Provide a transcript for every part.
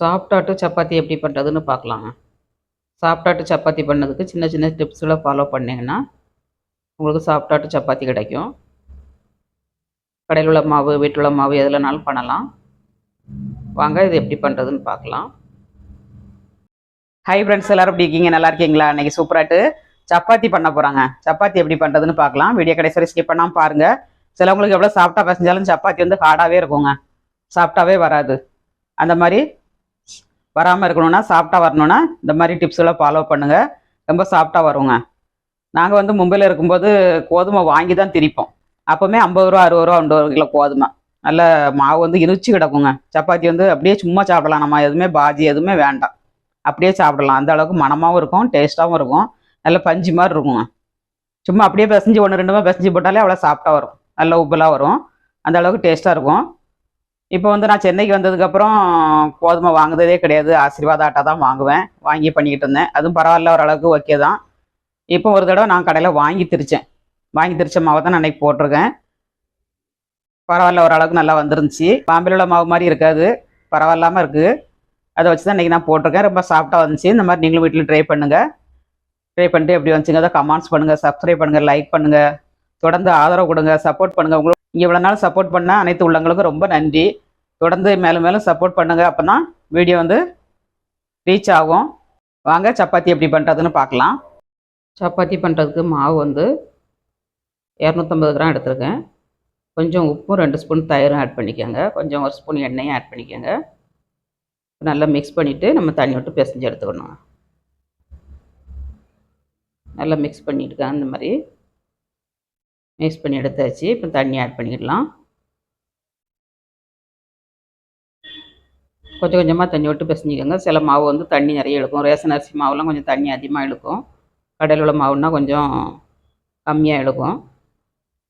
சாப்பிட்டாட்டு சப்பாத்தி எப்படி பண்ணுறதுன்னு பார்க்கலாங்க சாப்பிட்டாட்டு சப்பாத்தி பண்ணதுக்கு சின்ன சின்ன டிப்ஸ்களை ஃபாலோ பண்ணிங்கன்னா உங்களுக்கு சாப்பிட்டாட்டு சப்பாத்தி கிடைக்கும். கடையில் உள்ள மாவு வீட்டில் உள்ள மாவு எதுலனாலும் பண்ணலாம். வாங்க இது எப்படி பண்ணுறதுன்னு பார்க்கலாம். ஹை ஃப்ரெண்ட்ஸ் எல்லோரும் எப்படி இருக்கீங்க? நல்லா இருக்கீங்களா? இன்றைக்கி சூப்பராட்டு சப்பாத்தி பண்ண போகிறாங்க சப்பாத்தி எப்படி பண்ணுறதுன்னு பார்க்கலாம். வீடியோ கடைசி வரை ஸ்கிப் பண்ணாமல் பாருங்கள் சிலவங்களுக்கு எவ்வளோ சாப்பிட்டா பசஞ்சாலும் சப்பாத்தி வந்து ஹார்டாகவே இருக்குங்க. சாப்பிட்டாவே வராது. அந்த மாதிரி வராமல் இருக்கணும்னா சாப்பிட்டா வரணும்னா இந்த மாதிரி டிப்ஸ்லாம் ஃபாலோ பண்ணுங்கள் ரொம்ப சாப்பிட்டா வருவோங்க நாங்கள் வந்து மும்பையில் இருக்கும்போது கோதுமை வாங்கி தான் திரிப்போம். அப்போவுமே ஐம்பது ரூபா அறுபது ரூபா ஐம்பது கிலோ கோதுமை. நல்ல மாவு வந்து இனிச்சு கிடக்குங்க. சப்பாத்தி வந்து அப்படியே சும்மா சாப்பிடலாம். நம்ம எதுவுமே பாஜி எதுவுமே வேண்டாம். அப்படியே சாப்பிடலாம். அந்த அளவுக்கு மனமாகவும் இருக்கும் டேஸ்ட்டாகவும் இருக்கும். நல்ல பஞ்சு மாதிரி இருக்குங்க. சும்மா அப்படியே பிசைஞ்சு ஒன்று ரெண்டுமே பிசைஞ்சு போட்டாலே அவ்வளோ சாப்பிட்டா வரும். நல்ல உப்புலாம் வரும். அந்த அளவுக்கு டேஸ்ட்டாக இருக்கும். இப்போ வந்து நான் சென்னைக்கு வந்ததுக்கப்புறம் கோதுமை வாங்குறதே கிடையாது. ஆசீர்வாத ஆட்டா தான் வாங்குவேன். வாங்கி பண்ணிக்கிட்டு இருந்தேன். அதுவும் பரவாயில்ல ஓரளவுக்கு ஓகே தான். இப்போ ஒரு தடவை நான் கடையில் வாங்கி திரிச்சேன். வாங்கி திரிச்ச மாவை தான் நான் அன்றைக்கி போட்டிருக்கேன். பரவாயில்ல ஓரளவுக்கு நல்லா வந்துருந்துச்சு. பாம்பேல உள்ள மாவு மாதிரி இருக்காது. பரவாயில்லாமல் இருக்குது அதை வச்சு தான் இன்றைக்கி நான் போட்டிருக்கேன். ரொம்ப சாஃப்டாக வந்துச்சு. இந்த மாதிரி நீங்களும் வீட்டில் ட்ரை பண்ணுங்கள் ட்ரை பண்ணிட்டு எப்படி வந்துச்சுங்க அதை கமெண்ட்ஸ் பண்ணுங்கள் சப்ஸ்கிரைப் பண்ணுங்கள் லைக் பண்ணுங்கள் தொடர்ந்து ஆதரவு கொடுங்க. சப்போர்ட் பண்ணுங்கள் உங்களுக்கு இவ்வளோ நாள் சப்போர்ட் பண்ண அனைத்து உள்ளங்களுக்கும் ரொம்ப நன்றி. தொடர்ந்து மேலும் மேலும் சப்போர்ட் பண்ணுங்கள் அப்போ தான் வீடியோ வந்து ரீச் ஆகும். வாங்க சப்பாத்தி எப்படி பண்ணுறதுன்னு பார்க்கலாம். சப்பாத்தி பண்ணுறதுக்கு மாவு வந்து இரநூத்தம்பது கிராம் எடுத்துருக்கேன். கொஞ்சம் உப்பும் ரெண்டு ஸ்பூன் தயிரும் ஆட் பண்ணிக்கோங்க. கொஞ்சம் ஒரு ஸ்பூன் எண்ணெயும் ஆட் பண்ணிக்கோங்க. நல்லா மிக்ஸ் பண்ணிவிட்டு நம்ம தண்ணி விட்டு பிசைஞ்சு எடுத்துக்கணும். நல்லா மிக்ஸ் பண்ணிட்டுக்கேன் இந்த மாதிரி மிக்ஸ் பண்ணி எடுத்தாச்சு இப்போ தண்ணி ஆட் பண்ணிடலாம் கொஞ்சம் கொஞ்சமாக தண்ணி விட்டு பிசைஞ்சிக்கோங்க. சில மாவு வந்து தண்ணி நிறைய இழுக்கும். ரேஷன் அரிசி மாவுலாம் கொஞ்சம் தண்ணி அதிகமாக இழுக்கும். கடையில் உள்ள மாவுன்னா கொஞ்சம் கம்மியாக இழுக்கும்.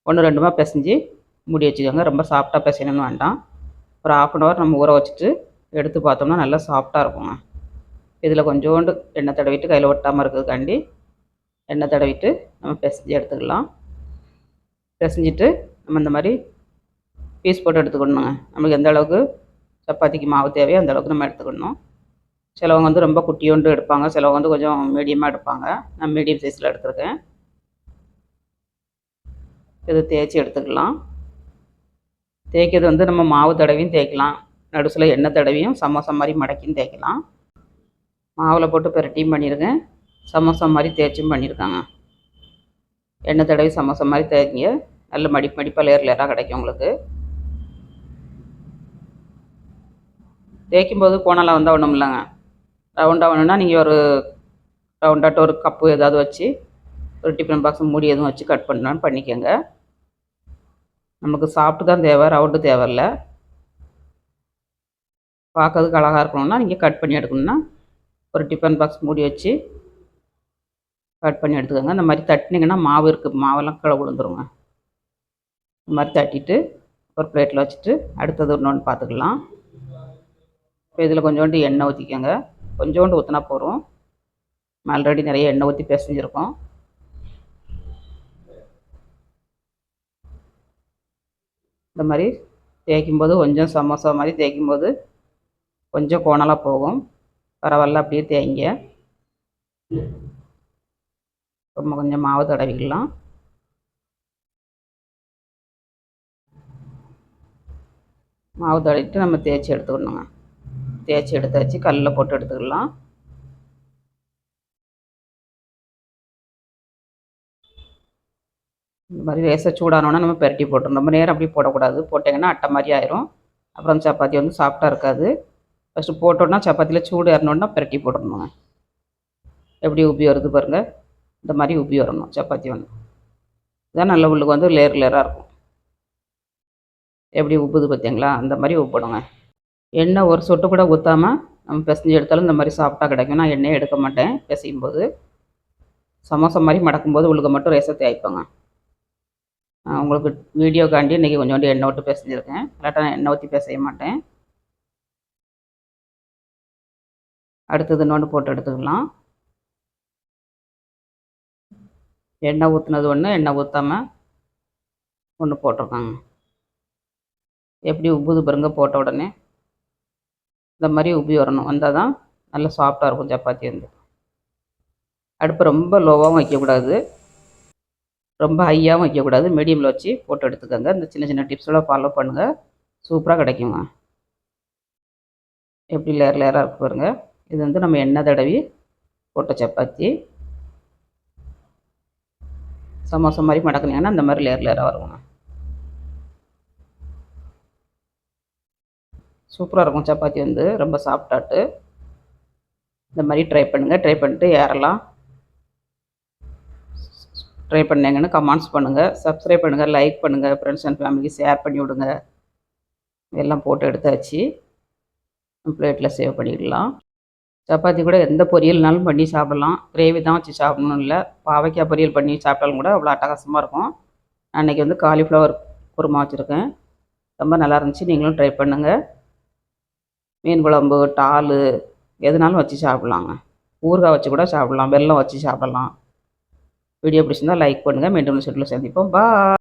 ஒன்று ரெண்டுமா பிசைஞ்சு மூடி வச்சுக்கோங்க. ரொம்ப சாஃப்டாக பிசையணும்னு வேண்டாம். ஒரு ஆஃப் அன் ஹவர் நம்ம ஊற வச்சுட்டு எடுத்து பார்த்தோம்னா நல்லா சாஃப்டாக இருக்குங்க. இதில் கொஞ்சோண்டு எண்ணெய் தடவிட்டு கையில் ஒட்டாமல் இருக்கிறதுக்காண்டி எண்ணெய் தடவிட்டு நம்ம பிசைஞ்சு எடுத்துக்கலாம். பிசைஞ்சிட்டு நம்ம இந்த மாதிரி பீஸ் போட்டு எடுத்துக்கணுங்க. நம்மளுக்கு எந்த அளவுக்கு சப்பாத்திக்கு மாவு தேவையோ அந்த அளவுக்கு நம்ம எடுத்துக்கணும். சிலவங்க வந்து ரொம்ப குட்டியோண்டு எடுப்பாங்க. சிலவங்க வந்து கொஞ்சம் மீடியமாக எடுப்பாங்க. நான் மீடியம் சைஸில் எடுத்துருக்கேன். இது தேய்ச்சி எடுத்துக்கலாம். தேய்க்கிறது வந்து நம்ம மாவு தடவியும் தேய்க்கலாம். நடுசில் எண்ணெய் தடவியும் சமோசா மாதிரி மடக்கியும் தேய்க்கலாம். மாவில் போட்டு பெரட்டியும் பண்ணியிருக்கேன் சமோசா மாதிரி தேய்ச்சும் பண்ணியிருக்காங்க எண்ணெய் தடவி சமோசா மாதிரி தேங்க நல்ல மடிப்பு மடிப்பாக லேர் லேராக கிடைக்கும் உங்களுக்கு. தேய்க்கும் போது கோணலாக வந்தால் ஒன்றும் இல்லைங்க ரவுண்டாக வேணும்னா நீங்கள் ஒரு ரவுண்டாட்ட ஒரு கப்பு ஏதாவது வச்சு ஒரு டிஃபன் பாக்ஸ் மூடி எதுவும் வச்சு கட் பண்ணான்னு பண்ணிக்கோங்க. நமக்கு சாப்பிட்டு தான் தேவை ரவுண்டு தேவையில்ல பார்க்கறதுக்கு அழகாக இருக்கணும்னா நீங்கள் கட் பண்ணி எடுக்கணும்னா ஒரு டிஃபன் பாக்ஸ் மூடி வச்சு கட் பண்ணி எடுத்துக்கோங்க. அந்த மாதிரி தட்டினீங்கன்னா மாவு இருக்குது மாவெல்லாம் கீழே விழுந்துருங்க. இந்த மாதிரி தட்டிட்டு ஒரு பிளேட்டில் வச்சுட்டு அடுத்தது இன்னொன்று பார்த்துக்கலாம். இப்போ இதில் கொஞ்சோண்டு எண்ணெய் ஊற்றிக்கோங்க கொஞ்சோண்டு ஊற்றினா போகிறோம் ஆல்ரெடி நிறைய எண்ணெய் ஊற்றி பிசைஞ்சிருக்கோம். இந்த மாதிரி தேய்க்கும்போது கொஞ்சம் சமோசா மாதிரி தேய்க்கும்போது கொஞ்சம் கோணலாக போகும். பரவாயில்ல அப்படியே தேய்ங்க. ரொம்ப கொஞ்சம் மாவு தடவிக்கலாம் மாவு தடவிட்டு நம்ம தேய்ச்சி எடுத்துக்கணுங்க. தேய்ச்சி எடுத்தாச்சு கல்லில் போட்டு எடுத்துக்கலாம். இந்த மாதிரி லேசாக சூடானோன்னா நம்ம பெரட்டி போட்டுரும் ரொம்ப நேரம் அப்படியே போடக்கூடாது. போட்டிங்கன்னா அட்டை மாதிரி ஆயிரும். அப்புறம் சப்பாத்தி வந்து சாஃப்டாக இருக்காது. ஃபஸ்ட்டு போட்டோன்னா சப்பாத்தியில் சூடு ஏறினோன்னா பெரட்டி போட்டுடணுங்க எப்படி உப்பி வருது பாருங்கள் இந்த மாதிரி உப்பி வரணும் சப்பாத்தி ஒன்று இதான் நல்ல உள்ளுக்கு வந்து லேர் லேராக இருக்கும். எப்படி உப்புது பார்த்தீங்களா அந்த மாதிரி உப்பிடுங்க எண்ணெய் ஒரு சொட்டு கூட ஊற்றாமல் நம்ம பிசைஞ்சு எடுத்தாலும் இந்த மாதிரி சாப்பிட்டா கிடைக்கும். நான் எண்ணெயை எடுக்க மாட்டேன். பிசையும் போது சமோசா மாதிரி மடக்கும்போது உள்ளுக்கு மட்டும் ரேச தேய்ப்பேங்க உங்களுக்கு வீடியோக்காண்டி இன்றைக்கி கொஞ்சோண்டு எண்ணெய் விட்டு பிசைஞ்சிருக்கேன். இல்லாட்டா நான் எண்ணெய் ஊற்றி பிசைய மாட்டேன். அடுத்தது இன்னொன்று போட்டு எடுத்துக்கலாம். எண்ணெய் ஊற்றுனது ஒன்று எண்ணெய் ஊற்றாமல் ஒன்று போட்டிருக்காங்க. எப்படி உப்புது பாருங்க போட்ட உடனே இந்த மாதிரி உப்பி வரணும். வந்தால் தான் நல்லா சாஃப்டாக இருக்கும் சப்பாத்தி வந்து. அடுப்பு ரொம்ப லோவாகவும் வைக்கக்கூடாது. ரொம்ப ஹையாகவும் வைக்கக்கூடாது. மீடியமில் வச்சு போட்டு எடுத்துக்கோங்க. இந்த சின்ன சின்ன டிப்ஸ்லாம் ஃபாலோ பண்ணுங்கள் சூப்பராக கிடைக்குங்க. எப்படி லேர் லேராக இருக்கு பாருங்கள் இது வந்து நம்ம எண்ணெய் தடவி போட்ட சப்பாத்தி. சமோசா மாதிரி மடக்குனீங்கன்னா அந்த மாதிரி லேர் லேராக வருங்க. சூப்பராக இருக்கும் சப்பாத்தி வந்து ரொம்ப சாஃப்டாட்டு இந்த மாதிரி ட்ரை பண்ணுங்கள் ட்ரை பண்ணிட்டு ஏறலாம். ட்ரை பண்ணீங்கன்னு கமெண்ட்ஸ் பண்ணுங்கள் சப்ஸ்கிரைப் பண்ணுங்கள் லைக் பண்ணுங்கள் ஃப்ரெண்ட்ஸ் அண்ட் ஃபேமிலிக்கு ஷேர் பண்ணி விடுங்க. எல்லாம் போட்டு எடுத்தாச்சு. பிளேட்டில் சேவ் பண்ணிடலாம். சப்பாத்தி கூட எந்த பொரியல்னாலும் பண்ணி சாப்பிடலாம். கிரேவி தான் வச்சு சாப்பிடணும் இல்லை. பாவைக்காய் பொரியல் பண்ணி சாப்பிட்டாலும் கூட அவ்வளோ அட்டகாசமாக இருக்கும். அன்றைக்கி வந்து காலிஃப்ளவர் குருமா வச்சுருக்கேன். ரொம்ப நல்லா இருந்துச்சு. நீங்களும் ட்ரை பண்ணுங்கள் மீன் குழம்பு டால் எதுனாலும் வச்சு சாப்பிட்லாங்க. ஊறுகாய் வச்சு கூட சாப்பிட்லாம். வெல்லம் வச்சு சாப்பிடலாம். வீடியோ பிடிச்சிருந்தால் லைக் பண்ணுங்கள் மீண்டும் ஷெட்டில் சந்திப்போம். பா